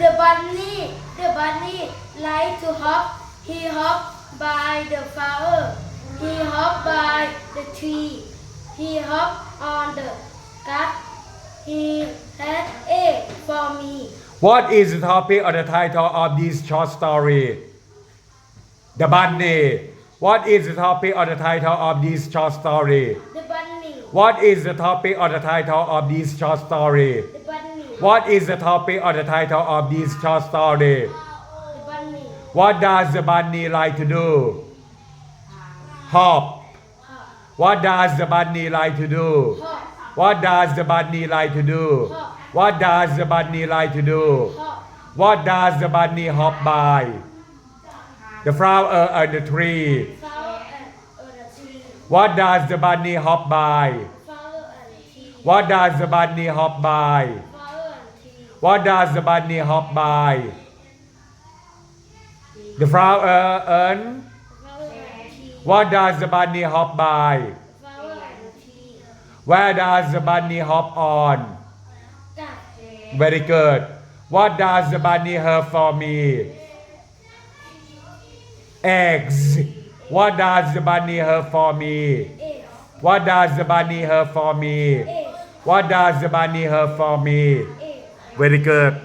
The bunny, the bunny like to hop. He hop by the flower. He hop by the tree. He hop on the cat. He had egg for me. What is the topic or the title of this short story? The bunny. What is the topic or the title of this short story? The bunny, What is the topic or the title of this short story? the bunny, What is the topic or the title of this short story? What does the bunny like to do? Hop. What does the bunny like to do? What does the bunny like to do? What does the bunny like to do? What does the bunny hop by? The flower. And the tree. What does the bunny hop by? What does the bunny hop by? What does the bunny hop by? The flower and tree. What does the bunny hop by? Where does the bunny hop on? Very good. What does the bunny have for me? Eggs. What does the bunny have for me? What does the bunny have for me? What does the bunny have for me? Very good